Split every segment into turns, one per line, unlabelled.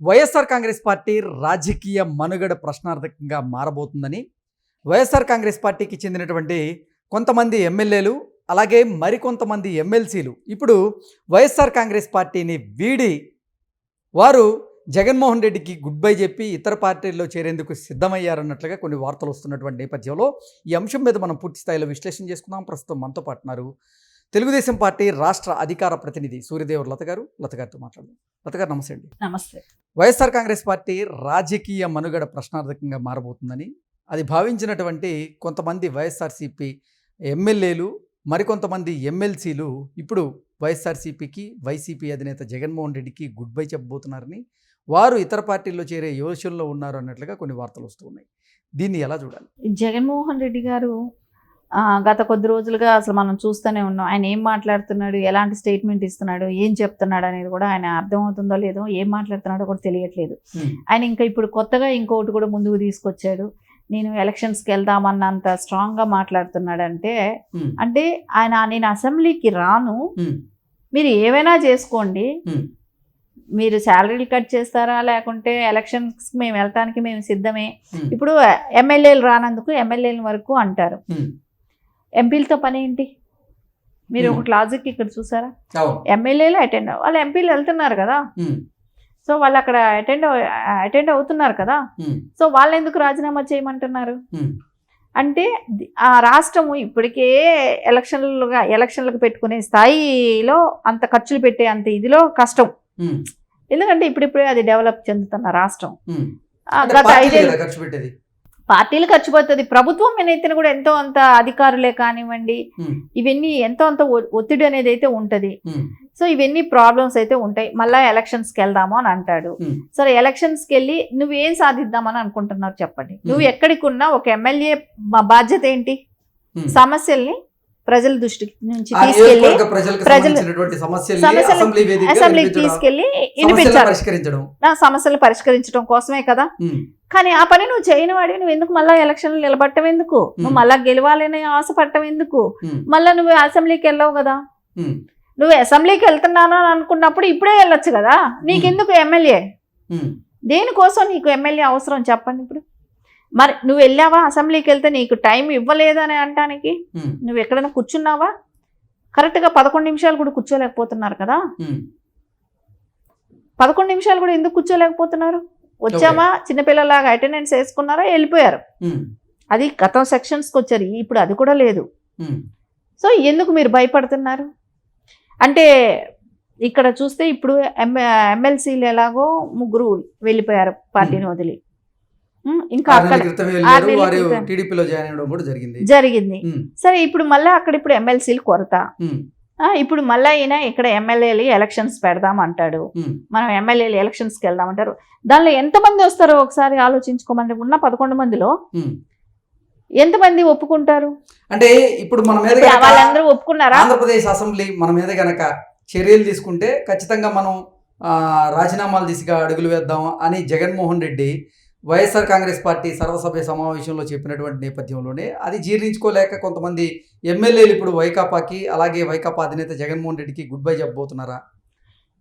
YSR Congress party రాజకీయ మనుగడ ప్రశ్నార్థకంగా మారబోతుందని వైఎస్ఆర్ కాంగ్రెస్ పార్టీకి చెందినటువంటి కొంతమంది ఎమ్మెల్యేలు అలాగే మరికొంతమంది ఎమ్మెల్సీలు ఇప్పుడు వైఎస్ఆర్ కాంగ్రెస్ పార్టీని వీడి వారు జగన్మోహన్ రెడ్డికి గుడ్ బై చెప్పి ఇతర పార్టీల్లో చేరేందుకు సిద్ధమయ్యారన్నట్లుగా కొన్ని వార్తలు వస్తున్నటువంటి నేపథ్యంలో ఈ అంశం మీద మనం పూర్తి స్థాయిలో విశ్లేషణ చేసుకుందాం. ప్రస్తుతం మనతో పాటున్నారు తెలుగుదేశం పార్టీ రాష్ట్ర అధికార ప్రతినిధి సూర్యదేవర్ లత గారు లత గారితో మాట్లాడదాం. లత గారు నమస్తే అండి.
నమస్తే.
వైఎస్ఆర్ కాంగ్రెస్ పార్టీ రాజకీయ మనుగడ ప్రశ్నార్థకంగా మారబోతుందని అది భావించినటువంటి కొంతమంది వైఎస్ఆర్సీపీ ఎమ్మెల్యేలు మరికొంతమంది ఎమ్మెల్సీలు ఇప్పుడు వైఎస్ఆర్సీపీకి వైసీపీ అధినేత జగన్మోహన్ రెడ్డికి గుడ్ బై చెప్పబోతున్నారని వారు ఇతర పార్టీల్లో చేరే యోచనలో ఉన్నారు అన్నట్లుగా కొన్ని వార్తలు వస్తూ ఉన్నాయి. దీన్ని ఎలా చూడాలి?
జగన్మోహన్ రెడ్డి గారు గత కొద్ది రోజులుగా అసలు మనం చూస్తూనే ఉన్నాం. ఆయన ఏం మాట్లాడుతున్నాడు? ఎలాంటి స్టేట్మెంట్ ఇస్తున్నాడు? ఏం చెప్తున్నాడు అనేది కూడా ఆయన అర్థమవుతుందో లేదో ఏం మాట్లాడుతున్నాడో కూడా తెలియట్లేదు. ఆయన ఇంకా ఇప్పుడు కొత్తగా ఇంకొకటి కూడా ముందుకు తీసుకొచ్చాడు. నేను ఎలక్షన్స్కి వెళ్దామన్నంత స్ట్రాంగ్గా మాట్లాడుతున్నాడంటే. అంటే ఆయన నేను అసెంబ్లీకి రాను. మీరు ఏవైనా చేసుకోండి. మీరు శాలరీలు కట్ చేస్తారా? లేకుంటే ఎలక్షన్స్కి మేము వెళ్ళటానికి మేము సిద్ధమే. ఇప్పుడు ఎమ్మెల్యేలు రానందుకు ఎమ్మెల్యేల వరకు అంటారు. ఎంపీలతో పని ఏంటి? మీరు
Hmm.
ఒక లాజిక్ ఇక్కడ చూసారా? ఎమ్మెల్యేలు అటెండ్ వాళ్ళు ఎంపీలు వెళ్తున్నారు కదా.
ఉమ్,
సో వాళ్ళు అక్కడ అటెండ్ అటెండ్ అవుతున్నారు కదా.
ఉమ్,
సో వాళ్ళు ఎందుకు రాజీనామా చేయమంటున్నారు? అంటే ఆ రాష్ట్రము ఇప్పటికే ఎలక్షన్లుగా ఎలక్షన్లకు పెట్టుకునే స్థాయిలో అంత ఖర్చులు పెట్టే అంత ఇదిలో కష్టం. ఎందుకంటే ఇప్పుడిప్పుడే అది డెవలప్ చెందుతున్న రాష్ట్రం. గత ఐదేళ్ళు పార్టీలు ఖర్చు పోతుంది ప్రభుత్వం మీద కూడా ఎంతో అంత అధికారులే కానివ్వండి ఇవన్నీ ఎంతో అంత ఒత్తిడి అనేది అయితే ఉంటది. సో ఇవన్నీ ప్రాబ్లమ్స్ అయితే ఉంటాయి. మళ్ళీ ఎలక్షన్స్కి వెళ్దాము అని అంటాడు. సరే ఎలక్షన్స్కి వెళ్ళి నువ్వేం సాధిద్దామని అనుకుంటున్నావు చెప్పండి. నువ్వు. ఎక్కడికి ఉన్నా ఒక ఎమ్మెల్యే బాధ్యత ఏంటి. సమస్యల్ని ప్రజల దృష్టికి నుంచి
తీసుకెళ్ళి
ప్రజలు- అసెంబ్లీకి
తీసుకెళ్ళి
వినిపించాలి. నా సమస్యలు పరిష్కరించడం కోసమే కదా. కానీ ఆ పని నువ్వు చేయని వాడి నువ్వు ఎందుకు మళ్ళీ ఎలక్షన్లు నిలబట్టం ఎందుకు? నువ్వు. మళ్ళా గెలవాలని ఆశపడటం ఎందుకు? మళ్ళీ నువ్వు అసెంబ్లీకి వెళ్ళవు కదా. నువ్వు అసెంబ్లీకి వెళ్తున్నాను అని అనుకున్నప్పుడు ఇప్పుడే వెళ్ళొచ్చు కదా. నీకెందుకు ఎమ్మెల్యే? దేనికోసం నీకు ఎమ్మెల్యే అవసరం చెప్పండి ఇప్పుడు. మరి నువ్వు వెళ్ళావా అసెంబ్లీకి వెళ్తే నీకు టైం ఇవ్వలేదని అనటానికి?
ఉమ్,
నువ్వు ఎక్కడైనా కూర్చున్నావా? కరెక్ట్గా పదకొండు నిమిషాలు కూడా కూర్చోలేకపోతున్నారు కదా? పదకొండు నిమిషాలు కూడా ఎందుకు కూర్చోలేకపోతున్నారు? వచ్చామా? చిన్నపిల్లలాగా అటెండెన్స్ వేసుకున్నారా? వెళ్ళిపోయారు. అది గతం సెక్షన్స్కి వచ్చారు. ఇప్పుడు అది కూడా లేదు. సో ఎందుకు మీరు భయపడుతున్నారు? అంటే ఇక్కడ చూస్తే ఇప్పుడు ఎమ్మె ఎమ్మెల్సీలు ఎలాగో ముగ్గురు వెళ్ళిపోయారు పార్టీని వదిలి. ఇంకా.
టీడీపీలో జాయిన్ అవ్వడం కూడా జరిగింది.
సరే ఇప్పుడు మళ్ళీ అక్కడ ఇప్పుడు ఎమ్మెల్సీలు కొరత. ఇప్పుడు మళ్ళీ అయినా ఇక్కడ ఎమ్మెల్యేలు ఎలక్షన్స్ పెడదాం అంటాడు. మనం ఎమ్మెల్యేలు ఎలక్షన్స్కి వెళ్దాం అంటారు. దానిలో ఎంతమంది వస్తారో ఒకసారి ఆలోచించుకోమని ఉన్న పదకొండు మందిలో
ఉమ్.
ఎంతమంది ఒప్పుకుంటారు?
అంటే ఇప్పుడు మన మీద
వాళ్ళందరూ ఒప్పుకున్నారా?
ఆంధ్రప్రదేశ్ అసెంబ్లీ మన మీద గనక చర్యలు తీసుకుంటే ఖచ్చితంగా మనం రాజీనామాల దిశగా అడుగులు వేద్దాం అని జగన్మోహన్ రెడ్డి వైఎస్ఆర్ కాంగ్రెస్ పార్టీ సర్వసభ్య సమావేశంలో చెప్పినటువంటి నేపథ్యంలోనే అది జీర్ణించుకోలేక కొంతమంది ఎమ్మెల్యేలు ఇప్పుడు వైకాపాకి అలాగే వైకాపా అధినేత జగన్మోహన్ రెడ్డికి గుడ్ బై చెప్పబోతున్నారా?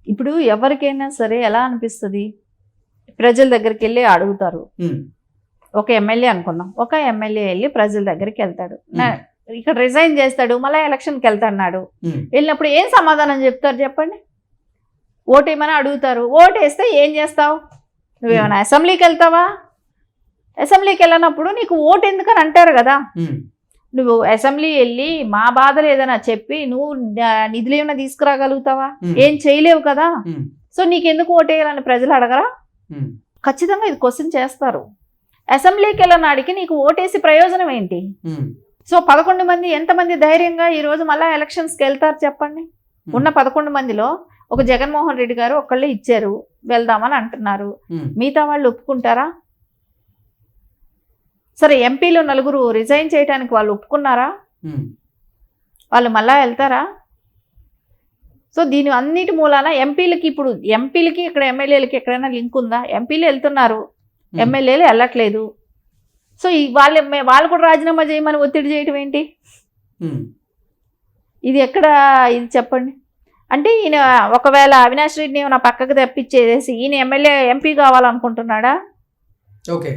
ఇప్పుడు ఎవరికైనా సరే ఎలా అనిపిస్తుంది? ప్రజల దగ్గరికి వెళ్ళి అడుగుతారు. ఒక ఎమ్మెల్యే అనుకుందాం. ఒక ఎమ్మెల్యే వెళ్ళి ప్రజల దగ్గరికి వెళ్తాడు. ఇక్కడ రిజైన్ చేస్తాడు మళ్ళీ ఎలక్షన్కి వెళ్తాడు వెళ్ళినప్పుడు ఏం సమాధానం చెప్తారు చెప్పండి? ఓటేమని అడుగుతారు. ఓటు వేస్తే ఏం చేస్తావు? నువ్వేమైనా అసెంబ్లీకి వెళ్తావా? అసెంబ్లీకి వెళ్ళినప్పుడు నీకు ఓటు ఎందుకని అంటారు కదా? నువ్వు అసెంబ్లీ వెళ్ళి మా బాధలు ఏదైనా చెప్పి నువ్వు నిధులు ఏమైనా తీసుకురాగలుగుతావా? ఏం చేయలేవు కదా? సో నీకెందుకు ఓటేయాలని ప్రజలు అడగరా? ఖచ్చితంగా ఇది క్వశ్చన్ చేస్తారు. అసెంబ్లీకి వెళ్ళనాడికి నీకు ఓటేసి ప్రయోజనం ఏంటి? సో పదకొండు మంది ఎంతమంది ధైర్యంగా ఈ రోజు మళ్ళీ ఎలక్షన్స్కి వెళ్తారు చెప్పండి. ఉన్న పదకొండు మందిలో ఒక జగన్మోహన్ రెడ్డి గారు ఒకళ్ళే ఇచ్చారు వెళ్దామని అంటున్నారు. మిగతా వాళ్ళు ఒప్పుకుంటారా? సరే ఎంపీలు నలుగురు రిజైన్ చేయడానికి వాళ్ళు ఒప్పుకున్నారా? వాళ్ళు మళ్ళా వెళ్తారా? సో దీని అన్నిటి మూలాన ఎంపీలకి ఇప్పుడు ఎంపీలకి ఇక్కడ ఎమ్మెల్యేలకి ఎక్కడైనా లింక్ ఉందా? ఎంపీలు వెళ్తున్నారు. ఎమ్మెల్యేలు వెళ్ళట్లేదు. సో ఈ వాళ్ళు వాళ్ళు కూడా రాజీనామా చేయమని ఒత్తిడి చేయటం ఏంటి? ఇది ఎక్కడ ఇది చెప్పండి. అంటే ఈయన ఒకవేళ అవినాష్ రెడ్డిని ఏమైనా పక్కకు తెప్పించేసి ఈయన ఎమ్మెల్యే ఎంపీ కావాలనుకుంటున్నాడా?
ఓకే.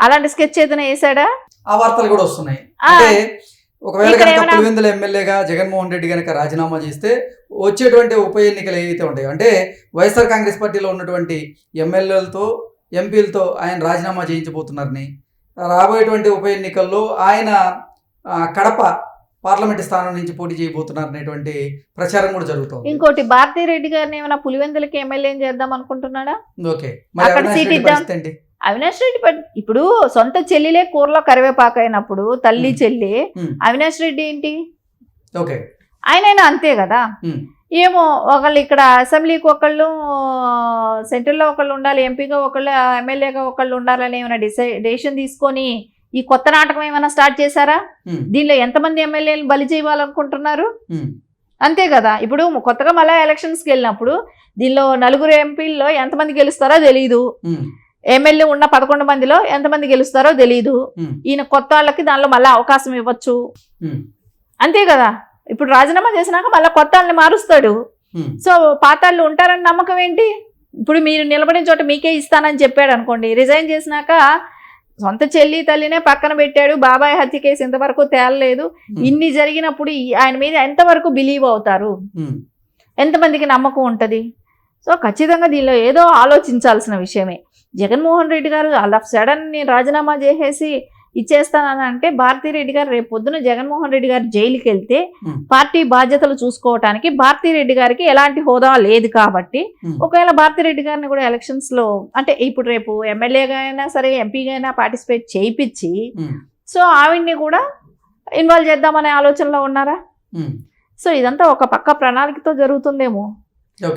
అలాంటి స్కెచ్ ఏదైనా వేసాడా
ఆ వార్తలు కూడా వస్తున్నాయి. అంటే ఒకవేళ కనుక పులివెందుల ఎమ్మెల్యేగా జగన్మోహన్ రెడ్డి కనుక రాజీనామా చేస్తే వచ్చేటువంటి ఉప ఎన్నికలు ఏవైతే ఉంటాయో అంటే వైఎస్ఆర్ కాంగ్రెస్ పార్టీలో ఉన్నటువంటి ఎమ్మెల్యేలతో ఎంపీలతో ఆయన రాజీనామా చేయించబోతున్నారని రాబోయేటువంటి ఉప ఎన్నికల్లో ఆయన కడప పార్లమెంట్ స్థానం నుంచి పోటీ చేయబోతున్నారు అనేటువంటి ప్రచారం కూడా జరుగుతుంది.
ఇంకోటి భారతీ రెడ్డి గారిని ఏమైనా పులివెందులకి ఎమ్మెల్యే చేద్దాం అనుకుంటున్నాడా?
ఓకే. అవినాష్ రెడ్డి
ఇప్పుడు సొంత చెల్లిలే కూరలో కరివేపాకు అయినప్పుడు తల్లి. చెల్లి. అవినాష్ రెడ్డి ఏంటి?
ఓకే.
ఆయనైనా అంతే కదా. ఏమో ఒకళ్ళు ఇక్కడ అసెంబ్లీకి ఒకళ్ళు సెంట్రల్లో ఒకళ్ళు ఉండాలి ఎంపీగా ఒకళ్ళు ఎమ్మెల్యేగా ఒకళ్ళు ఉండాలని ఏమైనా డిసై డెసిషన్ తీసుకొని ఈ కొత్త నాటకం ఏమైనా స్టార్ట్ చేశారా? దీనిలో ఎంతమంది ఎమ్మెల్యేలు బలి చేయాలనుకుంటున్నారు అంతే కదా. ఇప్పుడు కొత్తగా మళ్ళీ ఎలక్షన్స్కి వెళ్ళినప్పుడు దీనిలో నలుగురు ఎంపీల్లో ఎంతమంది గెలుస్తారో తెలియదు ఎమ్మెల్యే ఉన్న పదకొండు మందిలో ఎంతమంది గెలుస్తారో తెలియదు ఈయన కొత్త వాళ్ళకి దానిలో మళ్ళీ అవకాశం ఇవ్వచ్చు. అంతే కదా. ఇప్పుడు రాజీనామా చేసినాక మళ్ళీ కొత్త వాళ్ళని మారుస్తాడు. సో పాత వాళ్ళు ఉంటారని నమ్మకం ఏంటి? ఇప్పుడు మీరు నిలబడిన చోట మీకే ఇస్తానని చెప్పాడు అనుకోండి. రిజైన్ చేసినాక సొంత చెల్లి తల్లినే పక్కన పెట్టాడు బాబాయ్ హత్య కేసు ఇంతవరకు తేలలేదు. ఇన్ని జరిగినప్పుడు ఆయన మీద ఎంతవరకు బిలీవ్ అవుతారు?
ఉమ్,
ఎంతమందికి నమ్మకం ఉంటుంది? సో ఖచ్చితంగా దీనిలో ఏదో ఆలోచించాల్సిన విషయమే. జగన్మోహన్ రెడ్డి గారు అలా సడన్ నేను రాజీనామా చేసేసి ఇచ్చేస్తానని అంటే భారతీ రెడ్డి గారు రేపు పొద్దున జగన్మోహన్ రెడ్డి గారు జైలుకి వెళ్తే. పార్టీ బాధ్యతలు చూసుకోవటానికి భారతీ రెడ్డి గారికి ఎలాంటి హోదా లేదు కాబట్టి ఒకవేళ భారతీ రెడ్డి గారిని కూడా ఎలక్షన్స్లో అంటే ఇప్పుడు రేపు ఎమ్మెల్యేగా అయినా సరే ఎంపీగా అయినా పార్టిసిపేట్ చేయించి సో ఆవిడ్ని కూడా ఇన్వాల్వ్ చేద్దామనే ఆలోచనలో ఉన్నారా? సో ఇదంతా ఒక పక్క ప్రణాళికతో జరుగుతుందేమో.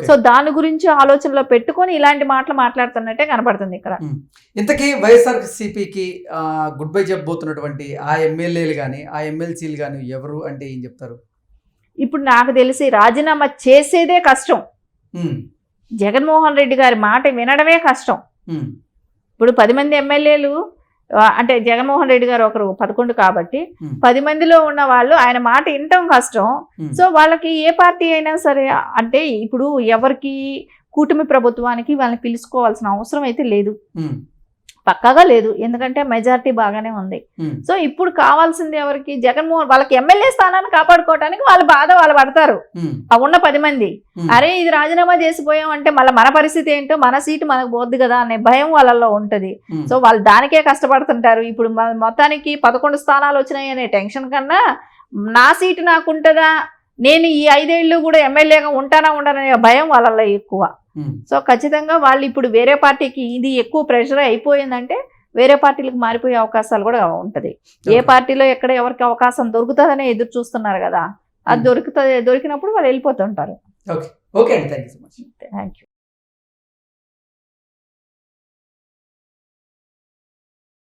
సో దాని గురించి ఆలోచనలో పెట్టుకొని ఇలాంటి మాటలు మాట్లాడుతున్నట్టే కనపడుతుంది ఇక్కడ.
ఇంతకీ వైఎస్ఆర్ సిపికి గుడ్ బై చెప్పబోతున్నటువంటి ఆ ఎమ్మెల్యేలు కానీ ఆ ఎమ్మెల్సీలు కానీ ఎవరు అంటే ఏం చెప్తారు?
ఇప్పుడు నాకు తెలిసి రాజీనామా చేసేదే కష్టం.
ఉమ్,
జగన్మోహన్ రెడ్డి గారి మాట వినడమే కష్టం.
ఉమ్,
ఇప్పుడు పది మంది ఎమ్మెల్యేలు అంటే జగన్మోహన్ రెడ్డి గారు ఒకరు పదకొండు కాబట్టి పది మందిలో ఉన్న వాళ్ళు ఆయన మాట వినటం కష్టం. సో వాళ్ళకి ఏ పార్టీ అయినా సరే అంటే ఇప్పుడు ఎవరికి కూటమి ప్రభుత్వానికి వాళ్ళని పిలుచుకోవాల్సిన అవసరం అయితే లేదు. పక్కాగా లేదు. ఎందుకంటే మెజారిటీ బాగానే ఉంది. సో ఇప్పుడు కావాల్సింది ఎవరికి? జగన్మోహన్ వాళ్ళకి ఎమ్మెల్యే స్థానాన్ని కాపాడుకోవడానికి వాళ్ళ బాధ వాళ్ళు పడతారు. ఉన్న పది మంది. అరే ఇది రాజీనామా చేసిపోయాం అంటే మళ్ళీ మన పరిస్థితి ఏంటో మన సీటు మనకు పోద్ది కదా అనే భయం వాళ్ళల్లో ఉంటది. సో వాళ్ళు దానికే కష్టపడుతుంటారు. ఇప్పుడు మొత్తానికి పదకొండు స్థానాలు వచ్చినాయి అనే టెన్షన్ కన్నా నా సీటు నాకు ఉంటుందా నేను ఈ ఐదేళ్ళు కూడా ఎమ్మెల్యేగా ఉంటానా ఉండననే భయం వాళ్ళల్లో ఎక్కువ. సో ఖచ్చితంగా వాళ్ళు ఇప్పుడు వేరే పార్టీకి ఇది ఎక్కువ ప్రెషర్ అయిపోయిందంటే వేరే పార్టీలకు మారిపోయే అవకాశాలు కూడా ఉంటుంది. ఏ. పార్టీలో ఎక్కడ ఎవరికి అవకాశం దొరుకుతుందనే ఎదురు చూస్తున్నారు కదా అది
Hmm.
దొరుకుతుంది దొరికినప్పుడు వాళ్ళు వెళ్ళిపోతుంటారు.
ఓకే ఓకే అండి. Thank you so much
thank you